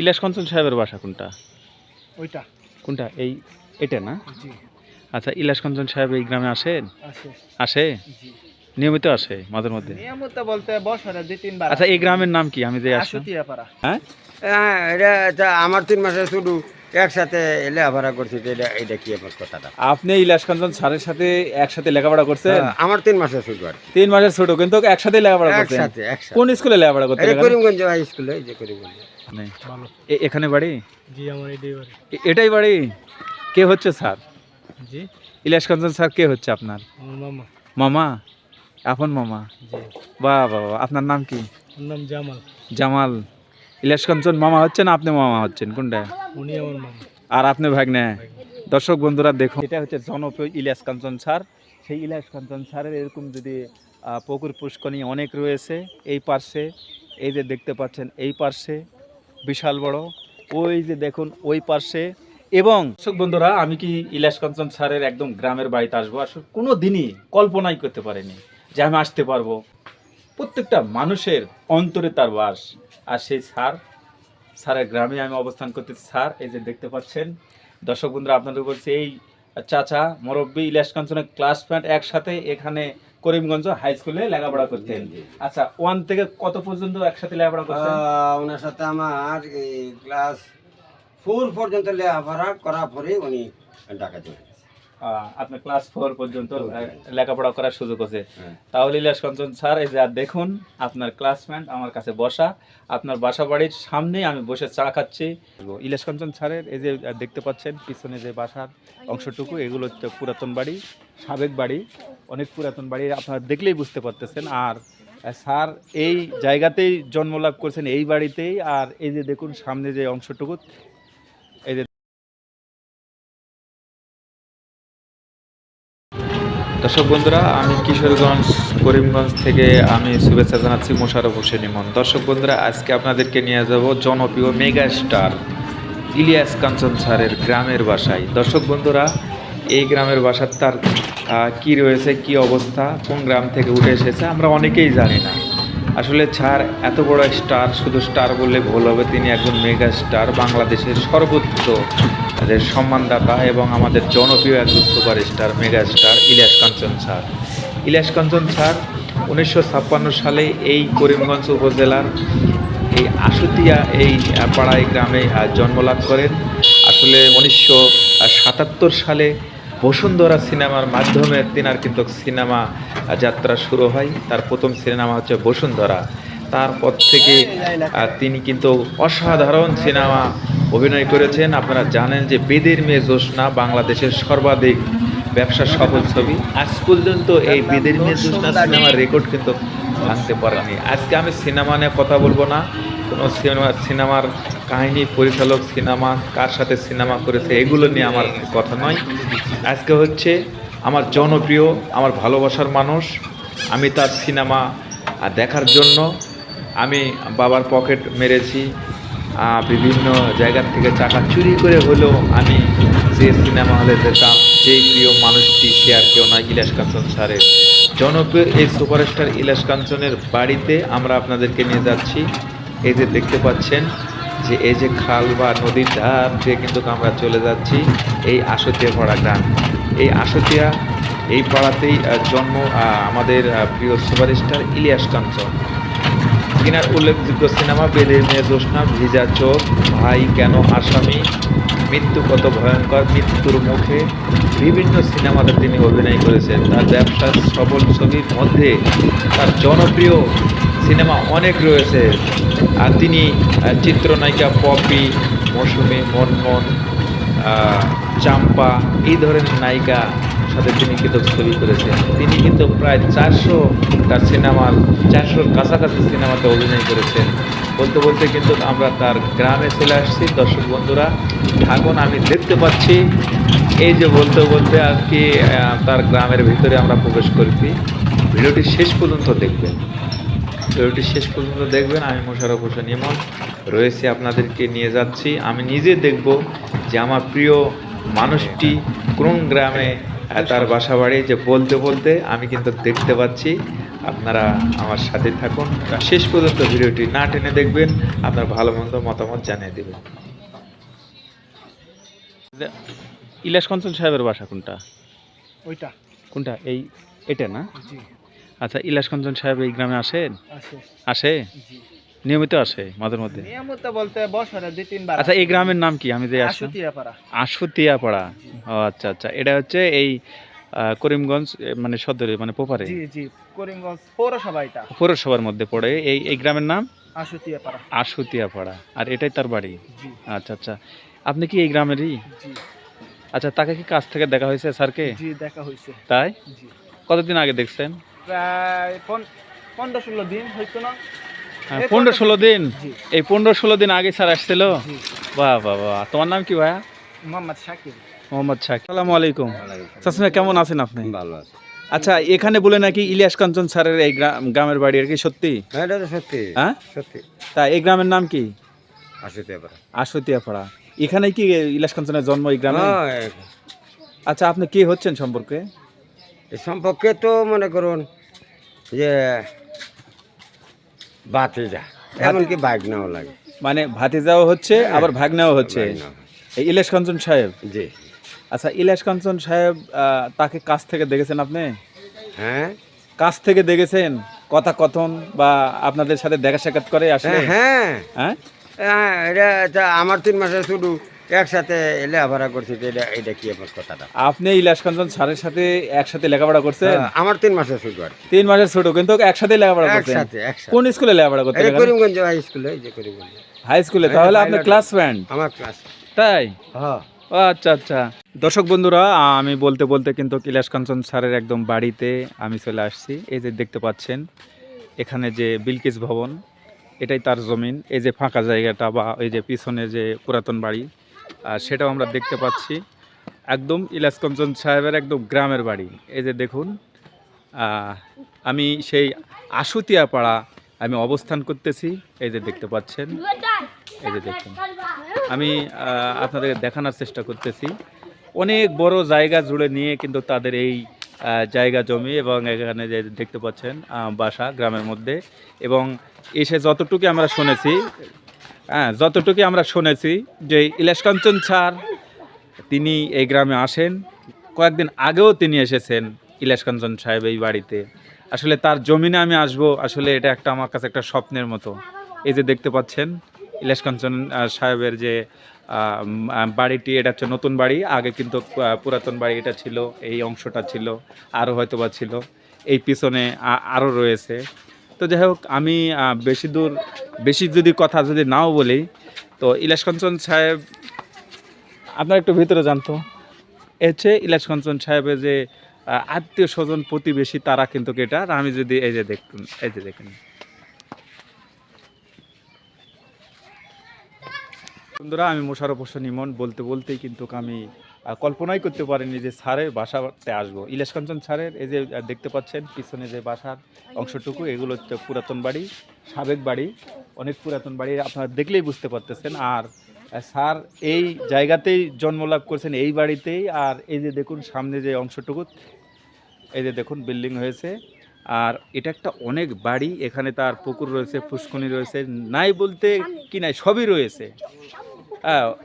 ইলাস কঞ্চন সাহেবের বাসা কোনটা? ওইটা। কোনটা? এই এটা না? আচ্ছা ইলাস কঞ্চন সাহেব এই গ্রামে আসেন আসে। নিয়মিত আসে মাঝের মধ্যে? নিয়মিত বলতে বছরে দুই তিনবার আচ্ছা এই গ্রামের নাম কি? আমি যে আসি হ্যাঁ? হ্যাঁ এটা আমার তিন মাসে শুধু একসাথে লেখাপড়া করছি এটা এটা কি আমার কথাটা? আপনি ইলাস কাঞ্চন স্যারের সাথে একসাথে লেখাপড়া করছেন? হ্যাঁ, আমার তিন মাসের শুধু আর তিন মাসের ছোট কিন্তু একসাথে লেখাপড়া করছেন? একসাথে একসাথে। কোন স্কুলে লেখাপড়া করতে করিমগঞ্জ হাই স্কুলে এই যে করিমগঞ্জ। নেই। ভালো এ- এখানে বাড়ি? জি আমার এটাই বাড়ি। এটাই বাড়ি? কে হচ্ছে স্যার? জি। ইলাস কাঞ্চন স্যার কে হচ্ছে আপনার? মামা। মামা? আপন মামা? জি। বাহ বাহ বাহ। আপনার নাম কি? নাম জামাল। জামাল। ইলাস কাঞ্চন মামা হচ্ছেন আপনি মামা হচ্ছেন কোনটা? উনি আমার মামা। আর আপনি ভাগ্নে? দর্শক বন্ধুরা দেখুন। এটা হচ্ছে জনপ্রিয় ইলিয়াস কাঞ্চন স্যার। সেই ইলিয়াস কাঞ্চন স্যারের এরকম যদি পুকুর পুষ্করণী অনেক রয়েছে এই পার্শ্বে এই যে দেখতে পাচ্ছেন এই পার্শ্বে বিশাল বড় ওই যে দেখুন ওই পার্শ্বে এবং দর্শক বন্ধুরা আমি কি ইলিয়াস কাঞ্চন স্যারের একদম গ্রামের বাড়িতে আসব? আসলে কোনো দিনই কল্পনাই করতে পারিনি যে আমি আসতে পারব। প্রত্যেকটা মানুষের অন্তরে তার বাস। আর সেই স্যার স্যারের গ্রামে আমি অবস্থান করতেছি। স্যার এই যে দেখতে পাচ্ছেন দর্শক বন্ধুরা আপনাদের বলছি এই চাচা মুরব্বী কাঞ্চনের ক্লাস ফ্রেন্ড একসাথে এখানে করিমগঞ্জ হাই স্কুলে লেখাপড়া করতেন। আচ্ছা ওয়ান থেকে কত পর্যন্ত একসাথে লেখাপড়া করতেন? ওনার সাথে আমার ক্লাস ফোর পর্যন্ত লেখাপড়া করার পরে উনি ঢাকা চলে আপনার ক্লাস ফোর পর্যন্ত লেখাপড়া করার সুযোগ আছে। হ্যাঁ। তাহলে ইলিয়াস কাঞ্চন স্যার এই যে আর দেখুন আপনার ক্লাসমেট আমার কাছে বসা আপনার বাসা বাড়ির সামনেই আমি বসে চা খাচ্ছি। ইলিয়াস কাঞ্চন স্যারের এই যে দেখতে পাচ্ছেন পিছনে যে বাসার অংশটুকু এগুলো হচ্ছে পুরাতন বাড়ি সাবেক বাড়ি অনেক পুরাতন বাড়ি আপনারা দেখলেই বুঝতে পারতেছেন। আর স্যার এই জায়গাতেই জন্মলাভ করেছেন এই বাড়িতেই। আর এই যে দেখুন সামনে যে অংশটুকু দর্শক বন্ধুরা, আমি কিশোরগঞ্জ, করিমগঞ্জ থেকে আমি শুভেচ্ছা জানাচ্ছি মোশারফ হোসেন ইমন। দর্শক বন্ধুরা, আজকে আপনাদেরকে নিয়ে যাব জনপ্রিয় মেগা স্টার ইলিয়াস কাঞ্চন স্যারের গ্রামের বাসায়। দর্শক বন্ধুরা, এই গ্রামের বাসার তার কি রয়েছে, কি অবস্থা, কোন গ্রাম থেকে উঠে এসেছে, আমরা অনেকেই জানি না। আসলে স্যার এত বড় স্টার, শুধু স্টার বললে ভুল হবে, তিনি একজন মেগা স্টার বাংলাদেশের সর্বোচ্চ যে সম্মানদাতা এবং আমাদের জনপ্রিয় একজন super star mega star Ilias Kanchan sir. Ilias Kanchan sir উনিশশো ছাপ্পান্ন সালে এই করিমগঞ্জ উপজেলার এই আশুতিয়া এই পাড়ায় গ্রামে জন্মলাভ করেন। আসলে উনিশশো সাতাত্তর সালে বসুন্ধরা সিনেমার মাধ্যমে তিনার কিন্তু সিনেমা যাত্রা শুরু হয়। তার প্রথম সিনেমা হচ্ছে বসুন্ধরা। তারপর থেকে তিনি কিন্তু অসাধারণ সিনেমা অভিনয় করেছেন। আপনারা জানেন যে বেদের মেয়ে জোসনা বাংলাদেশের সর্বাধিক ব্যবসা সফল ছবি। আজ পর্যন্ত এই বেদের মেয়ে জোসনা সিনেমার রেকর্ড কিন্তু ভাঙতে পারেনি। আজকে আমি সিনেমা নিয়ে কথা বলব না। কোনো সিনেমা, সিনেমার কাহিনী, পরিচালক সিনেমা, কার সাথে সিনেমা করেছে, এগুলো নিয়ে আমার কথা নয়। আজকে হচ্ছে আমার জনপ্রিয়, আমার ভালোবাসার মানুষ। আমি তার সিনেমা দেখার জন্য আমি বাবার পকেট মেরেছি বিভিন্ন জায়গার থেকে টাকা চুরি করে হলেও আমি যে সিনেমা হলে যেতাম, যেই প্রিয় মানুষটি সে আর কেউ নয় ইলাস কাঞ্চন স্যারের। জনপ্রিয় এই সুপারস্টার ইলাস কাঞ্চনের বাড়িতে আমরা আপনাদেরকে নিয়ে যাচ্ছি। এই যে দেখতে পাচ্ছেন যে, এই যে খাল বা নদীর ধার দিয়ে কিন্তু আমরা চলে যাচ্ছি এই আশতিয়া পাড়া গ্রাম। এই আশতিয়া, এই পাড়াতেই জন্ম আমাদের প্রিয় সুপারস্টার ইলিয়াস কাঞ্চন। কিনার উল্লেখযোগ্য সিনেমা বেদের মেয়ে জোসনা ভিজা চোখ, ভাই কেন আসামি, মৃত্যু কত ভয়ঙ্কর, মৃত্যুর মুখে। বিভিন্ন সিনেমাতে তিনি অভিনয় করেছেন। তার ব্যবসার সফল ছবির মধ্যে তার জনপ্রিয় সিনেমা অনেক রয়েছে। আর তিনি চিত্রনায়িকা পপি, মৌসুমি মনমন চাম্পা, এই ধরনের নায়িকা সাথে তিনি কিন্তু ছবি করেছেন। তিনি কিন্তু প্রায় চারশো তার সিনেমার চারশোর কাছাকাছি সিনেমাতে অভিনয় করেছেন। বলতে বলতে কিন্তু আমরা তার গ্রামে চলে আসছি। দর্শক বন্ধুরা এখন আমি দেখতে পাচ্ছি। এই যে বলতে বলতে আর কি তার গ্রামের ভিতরে আমরা প্রবেশ করেছি। ভিডিওটি শেষ পর্যন্ত দেখবেন। ভিডিওটি শেষ পর্যন্ত দেখবেন। আমি মোশারফ হোসেন ইমন রয়েছে আপনাদেরকে নিয়ে যাচ্ছি। আমি নিজে দেখব যে আমার প্রিয় মানুষটি কোন গ্রামে তার বাসা বাড়ি যে বলতে বলতে আমি কিন্তু দেখতে পাচ্ছি। আপনারা আমার সাথে থাকুন। শেষ পর্যন্ত ভিডিওটি না টেনে দেখবেন আপনার ভালো মন্দ মতামত জানিয়ে দেবেন। ইলাস কঞ্চন সাহেবের বাসা কোনটা? ওইটা। কোনটা? এই এটা না? আচ্ছা ইলাস কঞ্চন সাহেব এই গ্রামে আসেন আসে। নিয়মিত আসে মাঝে মধ্যে? নিয়মিত বলতে বছরে দুই তিনবার আচ্ছা এই গ্রামের নাম কি? আমি যে আসলাম আশুতিয়াপাড়া। ও আচ্ছা আচ্ছা। এটা হচ্ছে এই করিমগঞ্জ মানে সদরে মানে পোপারে। জি জি করিমগঞ্জ পৌরসভা এটা। পৌরসভার মধ্যে পড়ে। এই এই গ্রামের নাম? আশুতিয়াপাড়া। আশুতিয়াপাড়া। আর এটাই তার বাড়ি? জি। আচ্ছা আচ্ছা। আপনি কি এই গ্রামেরই? জি। আচ্ছা তাকে কি কাছ থেকে দেখা হয়েছে স্যারকে? জি দেখা হয়েছে। তাই? জি। কতদিন আগে দেখছেন? প্রায় পন- পনেরো ষোলো দিন না? হ্যাঁ, এই পনেরো ষোলো দিন? এই পনেরো ষোলো দিন আগে স্যার আসছিল? বাহ বাহ বাহ। তোমার নাম কি ভাইয়া? মোহাম্মদ শাকিব মোহাম্মদ শাকিব আসসালামু আলাইকুম। চাচা কেমন আছেন আপনি? ভালো আছে। আচ্ছা এখানে বলে নাকি ইলিয়াস কাঞ্চন স্যারের এই গ্রামের বাড়ি আর কি সত্যি? হ্যাঁ এটা তো সত্যি। হ্যাঁ? সত্যি। তা এই গ্রামের নাম কি? আসতে পারে আশুতিয়াপাড়া। এখানে কি ইলিয়াস কাঞ্চনের জন্ম এই গ্রামে? হ্যাঁ, আচ্ছা আপনি কি হচ্ছেন সম্পর্কে? এ সম্পর্কে তো মনে করুন যে যা এমনকি বাইক নাও লাগে। মানে ভাতিজাও হচ্ছে আবার ভাগনাও হচ্ছে। এই ইলিয়াস কাঞ্চন সাহেব? জি। আচ্ছা ইলাশ কাঞ্চন সাহেব তাকে কাছ থেকে দেখেছেন আপনি? হ্যাঁ। কাছ থেকে দেখেছেন কথা কথন বা আপনাদের সাথে দেখা সাক্ষাৎ করে আসলে? হ্যাঁ হ্যাঁ। হ্যাঁ? হ্যাঁ এটা আমার তিন মাসে শুধু একসাথে লেখাপড়া করছি এটা এটা কি আমার কথাটা? আপনি ইলিয়াস কাঞ্চন স্যারের সাথে একসাথে লেখাপড়া করছেন? হ্যাঁ, আমার তিন মাসে শুধু আর তিন মাসের ছোট কিন্তু একসাথে লেখাপড়া করছেন। একসাথে একসাথে। কোন স্কুলে লেখাপড়া করতেন করিমগঞ্জ হাই স্কুলে এই যে করিমগঞ্জ। হাই স্কুলে তাহলে আপনি ক্লাস ফ্রেন্ড আমার ক্লাস তাই? হ্যাঁ। আচ্ছা আচ্ছা। দর্শক বন্ধুরা, আমি বলতে বলতে কিন্তু কৈলাস কাঞ্চন স্যারের একদম বাড়িতে আমি চলে আসছি। এই যে দেখতে পাচ্ছেন, এখানে যে বিলকিস ভবন, এটাই তার জমিন। এই যে ফাঁকা জায়গাটা বা এই যে পিছনে যে পুরাতন বাড়ি আর সেটাও আমরা দেখতে পাচ্ছি। একদম ইলাস কাঞ্চন সাহেবের একদম গ্রামের বাড়ি। এই যে দেখুন আমি সেই আশুতিয়া পাড়া আমি অবস্থান করতেছি। এই যে দেখতে পাচ্ছেন এই যে দেখুন, আমি আপনাদের দেখানোর চেষ্টা করতেছি। অনেক বড় জায়গা জুড়ে নিয়ে কিন্তু তাদের এই জায়গা জমি এবং এখানে যে দেখতে পাচ্ছেন বাসা গ্রামের মধ্যে। এবং এসে যতটুকু আমরা শুনেছি হ্যাঁ যতটুকু আমরা শুনেছি যে ইলেশ কাঞ্চন স্যার, তিনি এই গ্রামে আসেন। কয়েকদিন আগেও তিনি এসেছেন ইলেশ কাঞ্চন সাহেব এই বাড়িতে। আসলে তার জমিনে আমি আসব, আসলে এটা একটা আমার কাছে একটা স্বপ্নের মতো। এই যে দেখতে পাচ্ছেন ইলেশ কাঞ্চন সাহেবের যে বাড়িটি, এটা হচ্ছে নতুন বাড়ি। আগে কিন্তু পুরাতন বাড়ি এটা ছিল, এই অংশটা ছিল আরও হয়তো বা ছিল। এই পিছনে আরও রয়েছে। তো যাই হোক, আমি বেশি দূর, বেশি যদি কথা যদি নাও বলি, তো ইলাস কাঞ্চন সাহেব, আপনার একটু ভিতরে জানতো। এ হচ্ছে ইলাস কাঞ্চন সাহেবের যে আত্মীয় স্বজন প্রতিবেশী তারা কিন্তু এটা? আমি যদি এই যে দেখুন, এই যে দেখুন। বন্ধুরা, আমি মোশারফ হোসেন ইমন। বলতে বলতেই কিন্তু আমি কল্পনাই করতে পারিনি যে স্যারের বাসাতে আসব। ইলাস কাঞ্চন স্যারের, এই যে দেখতে পাচ্ছেন, পিছনে যে বাসার অংশটুকু, এগুলো হচ্ছে পুরাতন বাড়ি, সাবেক বাড়ি, অনেক পুরাতন বাড়ি, আপনারা দেখলেই বুঝতে পারতেছেন। আর স্যার এই জায়গাতেই জন্মলাভ করছেন, এই বাড়িতেই। আর এই যে দেখুন, সামনে যে অংশটুকু, এই যে দেখুন, বিল্ডিং হয়েছে। আর এটা একটা অনেক বাড়ি, এখানে তার পুকুর রয়েছে পুষ্কনি রয়েছে, নাই বলতে কি নাই, সবই রয়েছে।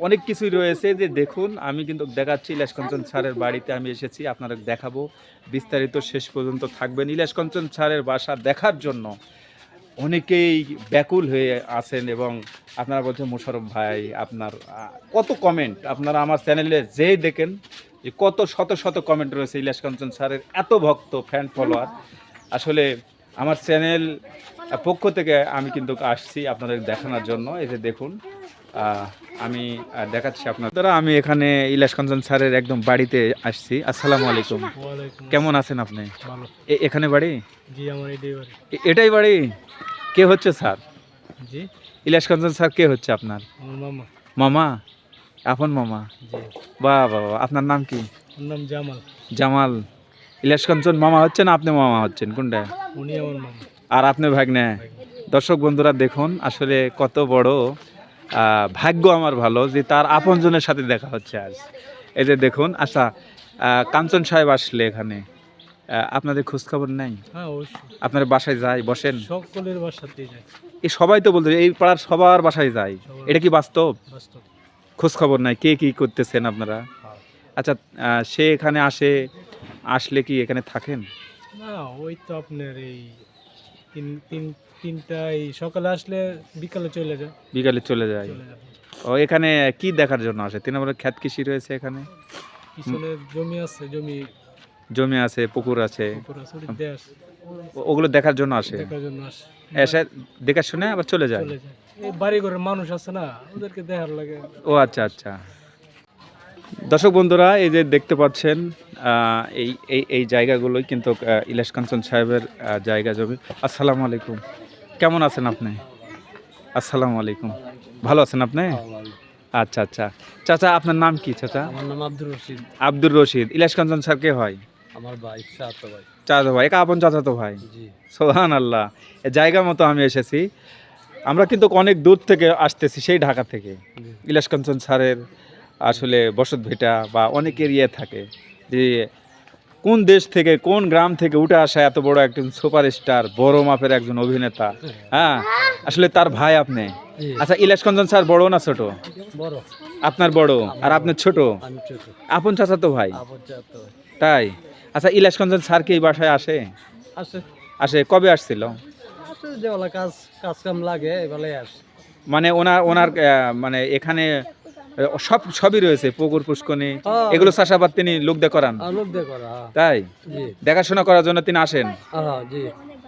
অনেক কিছুই রয়েছে যে দেখুন, আমি কিন্তু দেখাচ্ছি ইলাস কাঞ্চন স্যারের বাড়িতে আমি এসেছি, আপনারা দেখাবো। বিস্তারিত শেষ পর্যন্ত থাকবেন ইলাস কাঞ্চন স্যারের বাসা দেখার জন্য। অনেকেই ব্যাকুল হয়ে আছেন এবং আপনারা বলছেন, মোশারফ ভাই, আপনার কত কমেন্ট আপনারা আমার চ্যানেলে যেই দেখেন, যে কত শত শত কমেন্ট রয়েছে ইলাস কাঞ্চন স্যারের, এত ভক্ত ফ্যান ফলোয়ার আসলে আমার চ্যানেল পক্ষ থেকে আমি কিন্তু আসছি আপনাদের দেখানোর জন্য। যে দেখুন আমি দেখাচ্ছি আপনার দ্বারা আমি এখানে ইলাস কাঞ্চন স্যারের একদম বাড়িতে আসছি। আসসালামু আলাইকুম। কেমন আছেন আপনি? এখানে বাড়ি? এটাই বাড়ি। এ- এটাই বাড়ি? কে হচ্ছে স্যার? জি। ইলাস কাঞ্চন স্যার কে হচ্ছে আপনার? মামা। আপন মামা? বাহ বাহ বাহ। আপনার নাম কি? নাম জামাল। জামাল। ইলাস কাঞ্চন মামা হচ্ছেন আপনি মামা হচ্ছেন কোনটা? উনি আমার মামা। আর আপনি ভাগ্নে। দর্শক বন্ধুরা দেখুন আসলে কত বড় ভাগ্য আমার ভালো যে তার আপনজনের সাথে দেখা হচ্ছে আজ। এই যে দেখুন আচ্ছা কাঞ্চন সাহেব আসলে এখানে। আপনাদের খোঁজ খবর নেই? হ্যাঁ আপনার বাসায় যায় বসেন। সকলের যায়। এই সবাই তো বলতে এই পাড়ার সবার বাসায় যায়। এটা কি বাস্তব? বাস্তব। খোঁজ খবর নাই কে কি করতেছেন আপনারা? হ্যাঁ। আচ্ছা সে এখানে আসে আসলে কি এখানে থাকেন? না ওই তো আপনার এই তিন তিন তিনটা এই সকালে আসলে বিকালে চলে যায়। বিকালে চলে যায়। চলে ও এখানে কি দেখার জন্য আসে? তিন নম্বরে খ্যাত কৃষি রয়েছে এখানে? পিছনে জমি আছে জমি। জমি আছে পুকুর আছে। উপর আছে ওটি দিয়ে ও- ওগুলো দেখার জন্য আসে? দেখার জন্য আসে। এসে দেখে শুনে আবার চলে যায়? চলে যায়। এই বাড়ি ঘরের মানুষ আছে না ওদেরকে দেখার লাগে। ও আচ্ছা আচ্ছা। দর্শক বন্ধুরা এই যে দেখতে পাচ্ছেন এই এই এই জায়গাগুলোই কিন্তু ইলাশ কাঞ্চন সাহেবের জায়গা জমি। আসসালামু আলাইকুম। কেমন আছেন আপনি? আসসালামু আলাইকুম। ভালো আছেন আপনি? আচ্ছা আচ্ছা। চাচা আপনার নাম কি চাচা? আমার নাম আব্দুর রশিদ। আব্দুর রশিদ। ইলাশ কাঞ্চন স্যার কে হয়? আমার ভাই সাত ভাই। চাচা ভাই। একা আপন চাচা তো ভাই। জি। সোহান আল্লাহ জায়গা মতো আমি এসেছি। আমরা কিন্তু অনেক দূর থেকে আসতেছি সেই ঢাকা থেকে। ইলাশ কাঞ্চন স্যারের আসলে বসত ভিটা বা অনেকের ইয়ে থাকে যে কোন দেশ থেকে কোন গ্রাম থেকে উঠে আসা এত বড় একজন সুপারস্টার বড় মাপের একজন অভিনেতা? হ্যাঁ? আসলে তার ভাই আপনি? আচ্ছা ইলাশ কাঞ্চন স্যার বড় না ছোট? বড়। আপনার বড়। আর আপনার ছোট? আপন চাচা তো ভাই? তাই? আচ্ছা ইলাশ কাঞ্চন স্যার কি এই বাসায় আসে? আসে। কবে আসছিল? কাজ কাজ কাম লাগে মানে ওনার ওনার মানে এখানে সব সবই রয়েছে পুকুর পুষ্কনি হ্যাঁ। এগুলো চাষাবাদ তিনি লোক দিয়ে করান। হ্যাঁ। তাই? দেখাশোনা করার জন্য তিনি আসেন? হ্যাঁ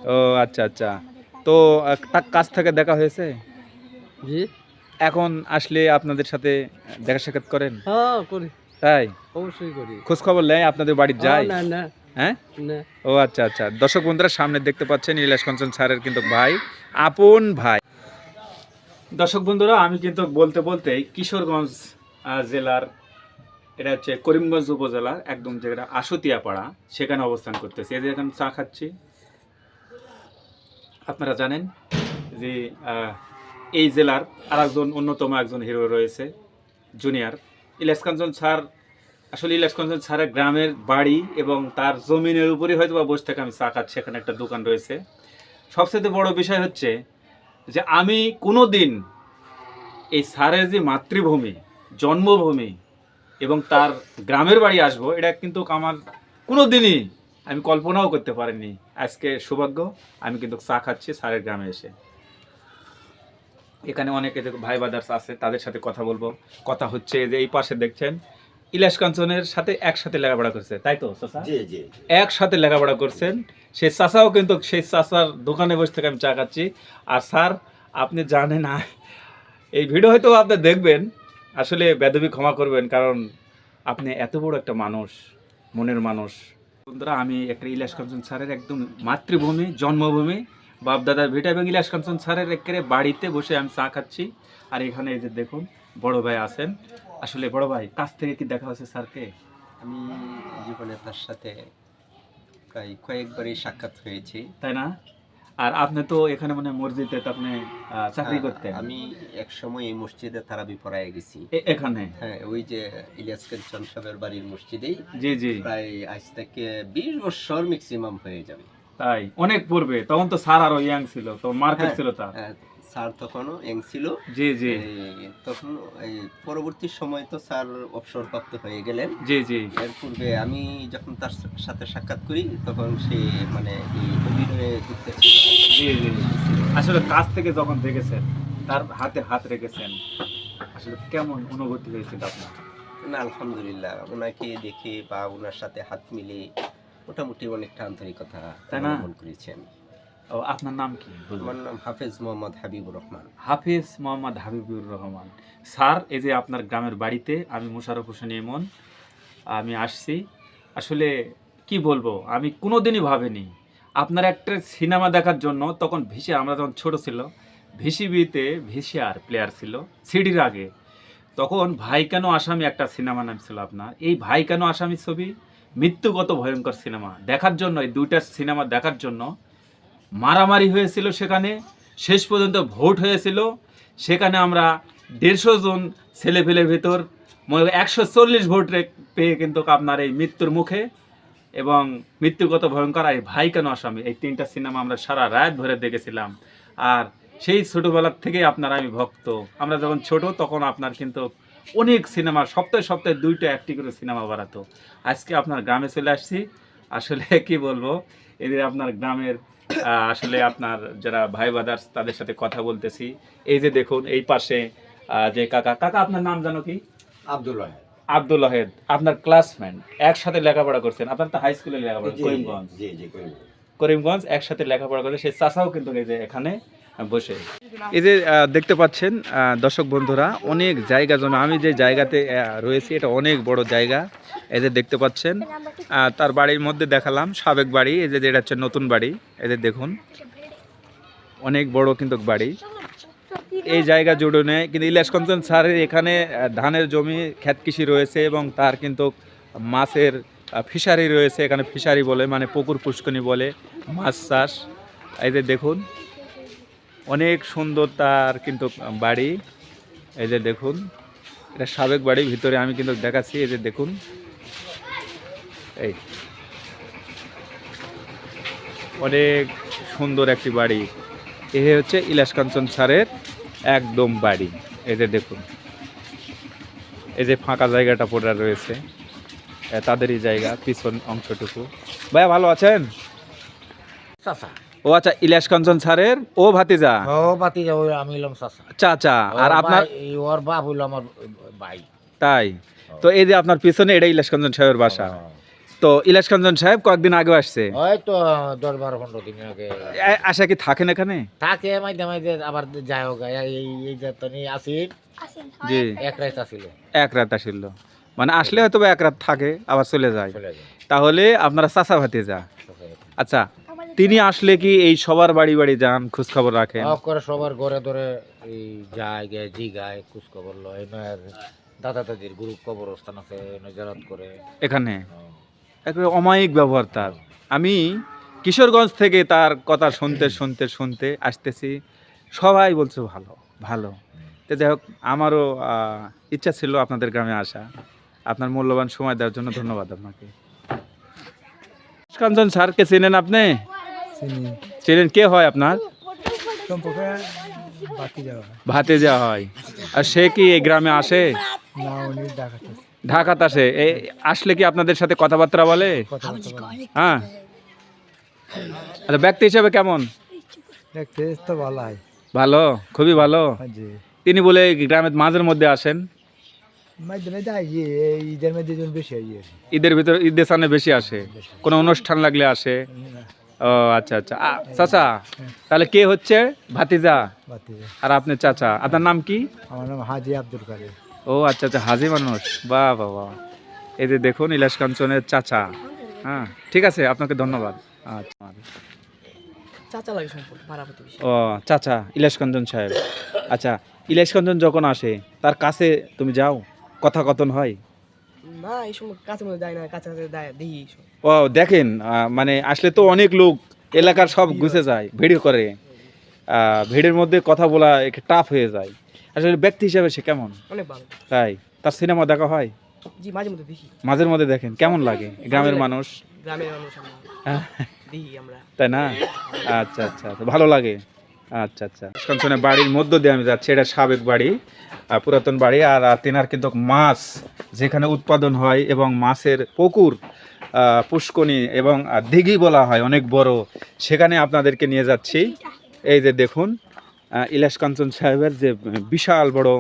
ও আচ্ছা আচ্ছা। তো তার কাছ থেকে দেখা হয়েছে? এখন আসলে আপনাদের সাথে দেখা সাক্ষাৎ করেন? হ্যাঁ তাই? অবশ্যই করি। খোঁজ খবর নেয় আপনাদের বাড়ি যায় হ্যাঁ? ও আচ্ছা আচ্ছা। দর্শক বন্ধুরা সামনে দেখতে পাচ্ছেন ইলাশ কঞ্চন স্যারের কিন্তু ভাই আপন ভাই। দর্শক বন্ধুরা, আমি কিন্তু বলতে বলতে কিশোরগঞ্জ জেলার, এটা হচ্ছে করিমগঞ্জ উপজেলার একদম যেটা আশুতিয়া পাড়া সেখানে অবস্থান করতেছি। এই যে এখানে চা খাচ্ছি। আপনারা জানেন যে এই জেলার আর একজন অন্যতম একজন হিরো রয়েছে, জুনিয়র। ইলাস কাঞ্চন স্যার আসলে ইলাস কাঞ্চন স্যারের গ্রামের বাড়ি এবং তার জমিনের উপরে হয়তো বা বসে থেকে আমি চা খাচ্ছি। এখানে একটা দোকান রয়েছে। সবচেয়ে বড় বিষয় হচ্ছে যে আমি কোনো দিন এই স্যারের যে মাতৃভূমি জন্মভূমি এবং তার গ্রামের বাড়ি আসব এটা কিন্তু আমার কোনো দিনই আমি কল্পনাও করতে পারিনি। আজকে সৌভাগ্য আমি কিন্তু চা খাচ্ছি স্যারের গ্রামে এসে। এখানে অনেকে ভাই বাদার্স আছে তাদের সাথে কথা বলব। কথা হচ্ছে যে এই পাশে দেখছেন ইলাশ কাঞ্চনের সাথে একসাথে লেখাপড়া করছে তাই তো একসাথে লেখাপড়া করছেন সেই চাচাও কিন্তু সেই চাচার দোকানে বসে থেকে আমি চা খাচ্ছি। আর স্যার, আপনি জানেন না, এই ভিডিও হয়তো আপনি দেখবেন, আসলে বেদবি ক্ষমা করবেন, কারণ আপনি এত বড় একটা মানুষ, মনের মানুষ। বন্ধুরা, আমি একটা ইলাশ কাঞ্চন স্যারের একদম মাতৃভূমি, জন্মভূমি, বাপদাদার ভিটা এবং ইলাশ কাঞ্চন স্যারের একেবারে বাড়িতে বসে আমি চা খাচ্ছি। আর এখানে এই যে দেখুন, বড় ভাই আছেন। আসলে বড় ভাই, কাছ থেকে কি দেখা হয়েছে স্যারকে? আমি জীবনে তার সাথে প্রায় কয়েকবারই সাক্ষাৎ হয়েছি। তাই না? আর আপনি তো এখানে মানে মসজিদে আপনি চাকরি করতেন। আমি এক সময় এই মসজিদে তারাবি পড়ায় গেছি। এখানে? হ্যাঁ ওই যে ইলিয়াস কাঞ্চন সাহেবের বাড়ির মসজিদেই। জি জি। প্রায় আজ থেকে বিশ বছর ম্যাক্সিমাম হয়ে যাবে। তাই অনেক পূর্বে তখন তো স্যার আরও ইয়াং ছিল তো মার্কেট হ্যাঁ, ছিল তার। হ্যাঁ, স্যার তখনও এং ছিল। জি জি। তখন এই পরবর্তী সময় তো স্যার অবসরপ্রাপ্ত হয়ে গেলেন। জি জি। এর পূর্বে আমি যখন তার সাথে সাক্ষাৎ করি তখন সে মানে এই অভিনয়ে জি জি। আসলে কাছ থেকে যখন দেখেছেন তার হাতে হাত রেখেছেন আসলে কেমন অনুভূতি হয়েছিল আপনার? না আলহামদুলিল্লাহ ওনাকে দেখে বা ওনার সাথে হাত মিলে মোটামুটি অনেকটা আন্তরিকতা তাই না? অবলম্বন করেছেন ও আপনার নাম কি? আমার নাম হাফেজ মোহাম্মদ হাবিবুর রহমান। হাফিজ মোহাম্মদ হাবিবুর রহমান। স্যার এই যে আপনার গ্রামের বাড়িতে আমি মুশারফ হোসেন ইমন আমি আসছি। আসলে কি বলব আমি কোনোদিনই ভাবিনি। আপনার একটা সিনেমা দেখার জন্য তখন ভিসি আমরা যখন ছোট ছিল ভিসিবিতে ভিসিআর প্লেয়ার ছিল সিডির আগে। তখন ভাই কেন আসামি একটা সিনেমা নাম ছিল আপনার? এই ভাই কেন আসামি ছবি? মৃত্যুগত ভয়ঙ্কর সিনেমা। দেখার জন্য এই দুইটা সিনেমা দেখার জন্য মারামারি হয়েছিল সেখানে, শেষ পর্যন্ত ভোট হয়েছিল। সেখানে আমরা দেড়শো জন ছেলেপেলের ভেতর একশো চল্লিশ ভোট পেয়ে কিন্তু আপনার এই মৃত্যুর মুখে এবং মৃত্যুগত ভয়ঙ্কর আর ভাই কেন আসামি? এই তিনটা সিনেমা আমরা সারা রাত ধরে দেখেছিলাম। আর সেই ছোটোবেলার থেকেই আপনার আমি ভক্ত। আমরা যখন ছোট তখন আপনার কিন্তু অনেক সিনেমা, সপ্তাহে সপ্তাহে দুইটা একটি করে সিনেমা বাড়াতো। আজকে আপনার গ্রামে চলে আসছি। আসলে কি বলব? এদের আপনার গ্রামের আসলে আপনার যারা ভাই ব্রাদার্স তাদের সাথে কথা বলতেছি। এই যে দেখুন এই পাশে যে কাকা কাকা আপনার নাম জানো কি? আব্দুল রহেদ আব্দুল ওয়াহেদ আপনার ক্লাসমেট একসাথে লেখাপড়া করছেন। আপনার তো হাই স্কুলে লেখাপড়া করিমগঞ্জ? জি জি করিমগঞ্জ। একসাথে লেখাপড়া করে সেই চাচাও কিন্তু এই যে এখানে বসে। এই যে দেখতে পাচ্ছেন দর্শক বন্ধুরা, অনেক জায়গা জমে আমি যে জায়গাতে রয়েছি, এটা অনেক বড় জায়গা। এই যে দেখতে পাচ্ছেন তার বাড়ির মধ্যে দেখালাম, সাবেক বাড়ি, এই যে এটা হচ্ছে নতুন বাড়ি, এই যে দেখুন। অনেক বড় কিন্তু বাড়ি। এই জায়গা জুড়ে কিন্তু ইলিয়াস কঞ্চন স্যারের এখানে ধানের জমি ক্ষেত কৃষি রয়েছে এবং তার কিন্তু মাছের ফিশারি রয়েছে, এখানে ফিশারি বলে মানে পুকুর পুষ্কনি বলে, মাছ চাষ। এই যে দেখুন অনেক সুন্দর তার কিন্তু বাড়ি। এই যে দেখুন, এটা সাবেক বাড়ি ভিতরে আমি কিন্তু দেখাচ্ছি, এই যে দেখুন। এই। অনেক সুন্দর একটি বাড়ি। এ হচ্ছে ইলাস কাঞ্চন স্যারের একদম বাড়ি। এই যে দেখুন। এই যে ফাঁকা জায়গাটা পড়ে রয়েছে। তাদেরই জায়গা, পিছন অংশটুকু। ভাইয়া, ভালো আছেন? চাচা। ও আচ্ছা ইলাস কাঞ্চন স্যারের? ও ভাতিজা? ও বাতি যাব আমি হলাম চাচা চাচা আর আপনার? ওর বাপ হইল আমার ভাই। তাই? তো এই যে আপনার পিছনে এটা ইলাস কাঞ্চন সাহেবের বাসা। তো ইলাস কাঞ্চন সাহেব কয়েকদিন আগে আসছে। ওই তো দশ বারো পনেরো দিন আগে। আশা কি থাকেন এখানে? থাকে মাঝে মাঝে আবার যাই হোক এই এই যাতনি আসিল জি। এক রাত আসিল। এক রাত আসিল। মানে আসলে হয়তো বা এক রাত থাকে আবার চলে যায়। তাহলে আপনারা চাচা ভাতিজা। আচ্ছা তিনি আসলে কি এই সবার বাড়ি বাড়ি যান খোঁজ খবর রাখেন? হক করে সবার ঘরে ধরে এই যায় গে জি গায় খোঁজ খবর লয় নয় দাদা দাদির গুরু কবরস্থান আছে নজরাত করে। এখানে? একেবারে অমায়িক ব্যবহার তার। আমি কিশোরগঞ্জ থেকে তার কথা শুনতে শুনতে শুনতে আসতেছি। সবাই বলছে ভালো ভালো। তো যাই হোক আমারও আহ, ইচ্ছা ছিল আপনাদের গ্রামে আসা। আপনার মূল্যবান সময় দেওয়ার জন্য ধন্যবাদ আপনাকে। কাঞ্চন স্যারকে চেনেন আপনি? চেনেন কে হয় আপনার? ভাতে যাওয়া হয়। আর সে কি এই গ্রামে আসে? ঢাকাতে আসে। এই আসলে কি আপনাদের সাথে কথাবার্তা বলে? হ্যাঁ। আচ্ছা ব্যক্তি হিসাবে কেমন? ভালো? খুবই ভালো? তিনি বলে গ্রামের মাঝের মধ্যে আসেন? ঈদের ভিতরে ঈদের সামনে বেশি আসে। কোনো অনুষ্ঠান লাগলে আসে? ও আচ্ছা আচ্ছা। চাচা তাহলে কে হচ্ছে? ভাতিজা? আর আপনি চাচা আপনার নাম কি? আমার নাম হাজি আব্দুল কাদের। ও আচ্ছা আচ্ছা হাজি মানুষ। বাহ বাহ বাহ। এই যে দেখুন ইলাস কাঞ্চনের চাচা। হ্যাঁ ঠিক আছে আপনাকে ধন্যবাদ। আচ্ছা। ও চাচা ইলাস কাঞ্চন সাহেব। আচ্ছা ইলাস কাঞ্চন যখন আসে তার কাছে তুমি যাও কথা কথন হয়। না এই সময় কাছে মধ্যে যায় না কাছে কাছে দেখি ও দেখেন মানে আসলে তো অনেক লোক এলাকার সব ঘুষে যায় ভিড় করে। ভিড়ের মধ্যে কথা বলা একটু টাফ হয়ে যায়। আসলে ব্যক্তি হিসাবে সে কেমন? অনেক ভালো। তাই তার সিনেমা দেখা হয়? জি মাঝে মধ্যে দেখি। মাঝের মধ্যে দেখেন কেমন লাগে? গ্রামের মানুষ? গ্রামের মানুষ দেখি আমরা। তাই না? আচ্ছা আচ্ছা আচ্ছা, ভালো লাগে। আচ্ছা আচ্ছা। কনসনে বাড়ির মধ্য দিয়ে আমি যাচ্ছি এটা সাবেক বাড়ি। পুরাতন বাড়ি আর তেনার কিন্তু মাছ, যেখানে উৎপাদন হয় এবং মাছের পুকুর পুষ্কনি এবং দিঘি বলা হয়, অনেক বড়। সেখানে আপনাদেরকে নিয়ে যাচ্ছি। এই যে দেখুন ইলাস কাঞ্চন সাহেবের যে বিশাল বড়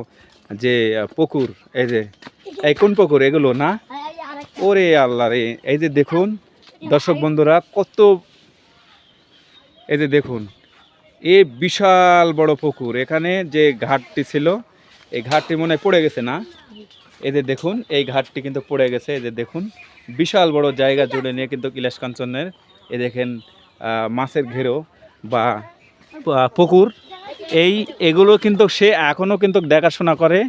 যে পুকুর, এই যে, এই কোন পুকুর? এগুলো না? ওরে আল্লাহ রে। এই যে দেখুন, দর্শক বন্ধুরা, কত, এই যে দেখুন, এ বিশাল বড় পুকুর। এখানে যে ঘাটটি ছিল এই ঘাটটি মনে পড়ে গেছে না? এই যে দেখুন, এই ঘাটটি কিন্তু পড়ে গেছে। এই যে দেখুন, বিশাল বড় জায়গা জুড়ে নিয়ে কিন্তু কিলাস কাঞ্চনের, এ দেখেন মাছের ঘেরো বা পুকুর। এই, এগুলো কিন্তু সে এখনও কিন্তু দেখাশোনা করে।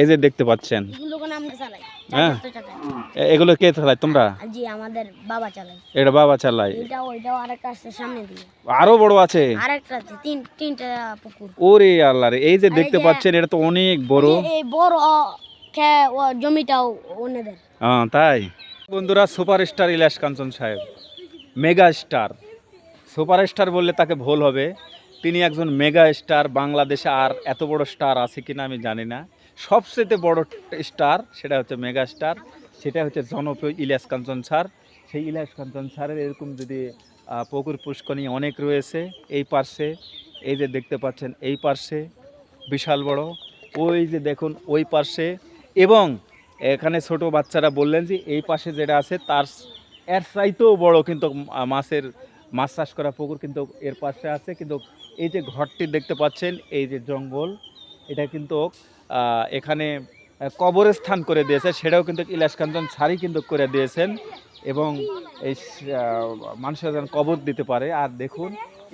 এই যে দেখতে পাচ্ছেন। হ্যাঁ। এগুলো কে চালায়? তোমরা? জি আমাদের বাবা চালাই এটা বাবা চালায়। এটা ওইটাও আরেকটা আসছে সামনে দিয়ে। আরও বড় আছে? আরেকটা আছে তিন তিনটা পুকুর। ওরে আল্লাহ রে এই যে দেখতে পাচ্ছেন এটা তো অনেক বড়। এই বড় জমিটাও অন্যদের হ্যাঁ তাই। বন্ধুরা সুপারস্টার ইলাশ কাঞ্চন সাহেব মেগা স্টার। সুপারস্টার বললে তাকে ভুল হবে। তিনি একজন মেগা স্টার বাংলাদেশে আর এত বড় স্টার আছে কিনা আমি জানি না। সবচেয়ে বড় স্টার সেটা হচ্ছে মেগা স্টার সেটা হচ্ছে জনপ্রিয় ইলিয়াস কাঞ্চন স্যার। সেই ইলিয়াস কাঞ্চন স্যারের এরকম যদি পুকুর পুষ্করণী অনেক রয়েছে এই পার্শ্বে, এই যে দেখতে পাচ্ছেন এই পার্শ্বে, বিশাল বড়, ওই যে দেখুন ওই পার্শ্বে, এবং এখানে ছোট বাচ্চারা বললেন যে এই পাশে যেটা আছে তার এর চাইতেও বড় কিন্তু মাছের মাছ চাষ করা পুকুর কিন্তু এর পাশে আছে, কিন্তু এই যে ঘরটি দেখতে পাচ্ছেন, এই যে জঙ্গল, এটা কিন্তু এখানে কবরস্থান করে দিয়েছে। সেটাও কিন্তু ইলাস কাঞ্চন ছাড়ি কিন্তু করে দিয়েছেন এবং এই মানুষের যেন কবর দিতে পারে। আর দেখুন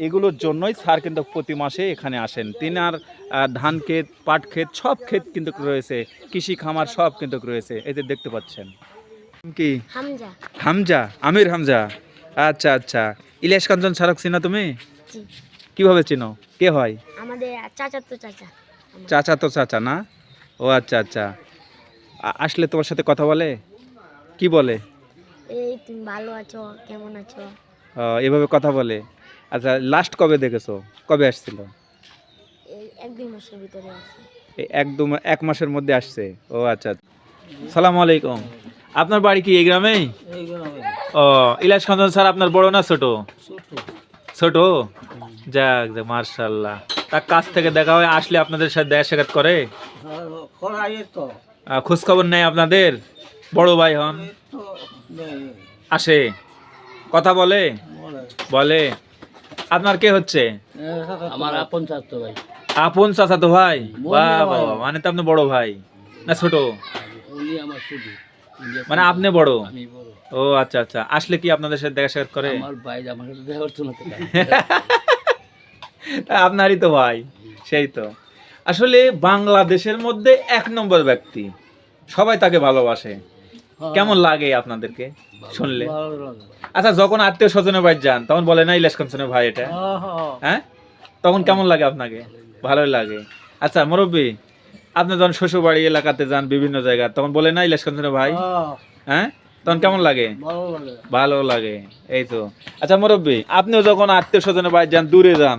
এগুলোর জন্যই স্যার কিন্তু প্রতি মাসে এখানে আসেন। তিনার আহ, ধান ক্ষেত পাট ক্ষেত সব ক্ষেত কিন্তু রয়েছে। কৃষি খামার সব কিন্তু রয়েছে। এই যে দেখতে পাচ্ছেন। কি? হামজা। আমির হামজা। আচ্ছা আচ্ছা। ইলিয়াস কাঞ্চন সারক চিনো তুমি? কীভাবে চিনো? কে হয়? আমাদের চাচা তো চাচা। চাচা তো চাচা না? ও আচ্ছা আচ্ছা। আসলে তোমার সাথে কথা বলে? কি বলে? এই তুমি ভালো আছো কেমন আছো? এভাবে কথা বলে। আচ্ছা লাস্ট কবে দেখেছ? কবে আসছিল? এই এক দুই মাসের ভিতরে এই এক দু এক মাসের মধ্যে আসছে। ও আচ্ছা। সালাম আলাইকুম। আপনার বাড়ি কি এই গ্রামেই? ও ইলাস খান স্যার আপনার বড় না ছোট। ছোট? যাক যাক মার্শাল্লাহ। তার কাছ থেকে দেখা হয় আসলে আপনাদের সাথে দেখা সাক্ষাৎ করে। খোঁজ খবর নেই আপনাদের? বড় ভাই হন। আসে। কথা বলে? বলে। আপনার কে হচ্ছে? আমার আপন ছাত্র ভাই। আপন ভাই? মানে তো আপনি বড় ভাই। না ছোট? আমার মানে আপনি বড়? ও আচ্ছা আচ্ছা। আসলে কি আপনাদের সাথে দেখা সাক্ষাৎ করে? আমার ভাই আমার সাথে দেখা করতো না তো ভাই। আপনারই তো ভাই সেই তো। আসলে বাংলাদেশের মধ্যে এক নম্বর ব্যক্তি সবাই তাকে ভালোবাসে। কেমন লাগে আপনাদেরকে শুনলে। আচ্ছা যখন আত্মীয় স্বজনের বাড়ি যান তখন বলে না ইলাস কাঞ্চনের ভাই এটা। হ্যাঁ তখন কেমন লাগে আপনাকে? ভালোই লাগে। আচ্ছা মুরব্বী আপনি যখন শ্বশুরবাড়ি এলাকাতে যান বিভিন্ন জায়গা তখন বলে না ইলাস কাঞ্চনের ভাই। হ্যাঁ? তখন কেমন লাগে? ভালো লাগে। ভালো লাগে এই তো। আচ্ছা মুরব্বী আপনিও যখন আত্মীয় স্বজনের বাড়ি যান দূরে যান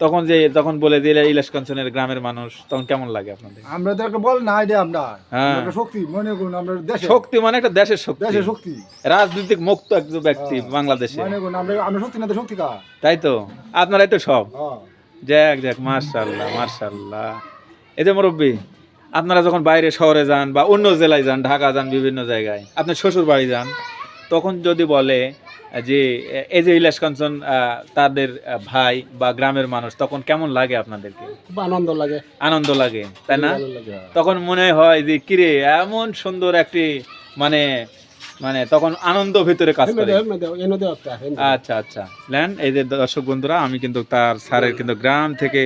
তখন যে তখন বলে দিলে ইলাস কাঞ্চনের গ্রামের মানুষ তখন কেমন লাগে আপনাদের? আমরা তো একটা বল না আইডিয়া আমরা। হ্যাঁ। একটা শক্তি মনে করুন আমরা দেশে শক্তি মানে একটা দেশের শক্তি। দেশের শক্তি। রাজনৈতিক মুক্ত একজন ব্যক্তি বাংলাদেশে। মনে করুন আমরা আমরা শক্তি না তো শক্তি কা তাই তো? আপনারাই তো সব। হ্যাঁ। যাক যাক মার্শাল্লাহ মার্শাল্লাহ এই যে মুরব্বী আপনারা যখন বাইরে শহরে যান বা অন্য জেলায় যান ঢাকা যান বিভিন্ন জায়গায় আপনার শ্বশুর বাড়ি যান তখন যদি বলে যে এই যে ইলাস কাঞ্চন তাদের ভাই বা গ্রামের মানুষ তখন কেমন লাগে আপনাদেরকে? আনন্দ লাগে। আনন্দ লাগে তাই না? তখন মনে হয় যে কিরে এমন সুন্দর একটি মানে মানে তখন আনন্দ ভিতরে কাজ করে। আচ্ছা আচ্ছা। লেন এই যে দর্শক বন্ধুরা আমি কিন্তু তার স্যারের কিন্তু গ্রাম থেকে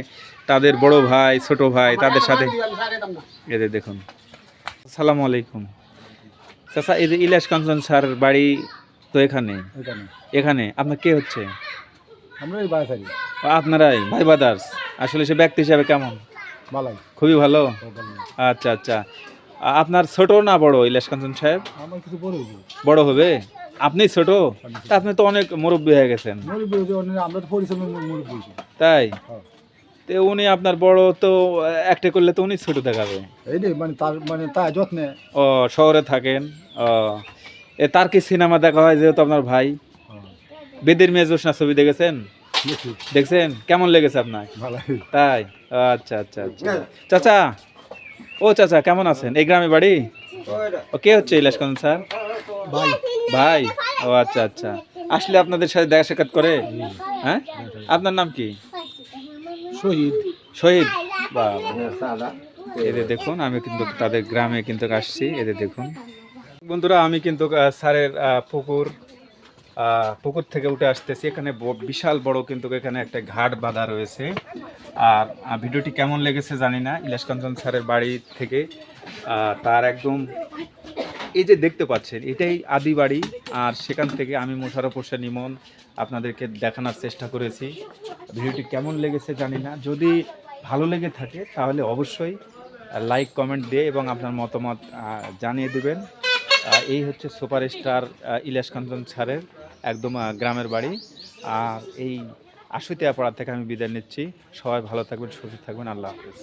তাদের বড় ভাই ছোট ভাই তাদের সাথে এদের দেখুন। আসসালামু আলাইকুম। চাচা এই যে ইলাস কাঞ্চন স্যার বাড়ি তো এখানে? এখানে। এখানে? আপনার কে হচ্ছে? আমরা এই আপনারাই? ভাই বাদার্স আসলে সে ব্যক্তি হিসাবে কেমন? ভালাই। খুবই ভালো? আচ্ছা আচ্ছা। আপনার ছোট না বড় ইলাস কাঞ্চন সাহেব? আমার কিছু বড় হইব। বড় হবে? আপনি ছোট? আপনি তো অনেক মুরব্বী হয়ে গেছেন। মুরব্বী আমরা তো তাই? হ্যাঁ। তো উনি আপনার বড় তো একটা করলে তো উনি ছোট দেখাবে। এই রে মানে তার মানে তার যত্নে। ও শহরে থাকেন ও। এ তার কি সিনেমা দেখা হয় যেহেতু আপনার ভাই? হ্যাঁ, বেদের মেয়ে জোসনা ছবি দেখেছেন? দেখছেন? কেমন লেগেছে আপনার? তাই? আচ্ছা আচ্ছা আচ্ছা। চাচা ও চাচা কেমন আছেন? এই গ্রামে বাড়ি? ও কে হচ্ছে ইলাস স্যার? ভাই। ভাই? ও আচ্ছা আচ্ছা। আসলে আপনাদের সাথে দেখা সাক্ষাৎ করে? হ্যাঁ? আপনার নাম কি? শহীদ শহীদ। সাদা এদের দেখুন, আমি কিন্তু তাদের গ্রামে কিন্তু আসছি এদের দেখুন। বন্ধুরা, আমি কিন্তু স্যারের পুকুর পুকুর থেকে উঠে আসতেছি। এখানে ব- বিশাল বড় কিন্তু এখানে একটা ঘাট বাঁধা রয়েছে। আর ভিডিওটি কেমন লেগেছে জানি না। ইলাস স্যারের বাড়ি থেকে তার একদম এই যে দেখতে পাচ্ছেন, এটাই আদি বাড়ি। আর সেখান থেকে আমি মোশারফ হোসেন ইমন আপনাদেরকে দেখানোর চেষ্টা করেছি। ভিডিওটি কেমন লেগেছে জানি না। যদি ভালো লেগে থাকে তাহলে অবশ্যই লাইক কমেন্ট দিয়ে এবং আপনার মতামত জানিয়ে দেবেন। এই হচ্ছে সুপারস্টার আহ, ইলিয়াস কাঞ্চন স্যারের একদম গ্রামের বাড়ি। আর এই আশুতিয়া পাড়া থেকে আমি বিদায় নিচ্ছি। সবাই ভালো থাকবেন সুস্থ থাকবেন। আল্লাহ হাফিজ।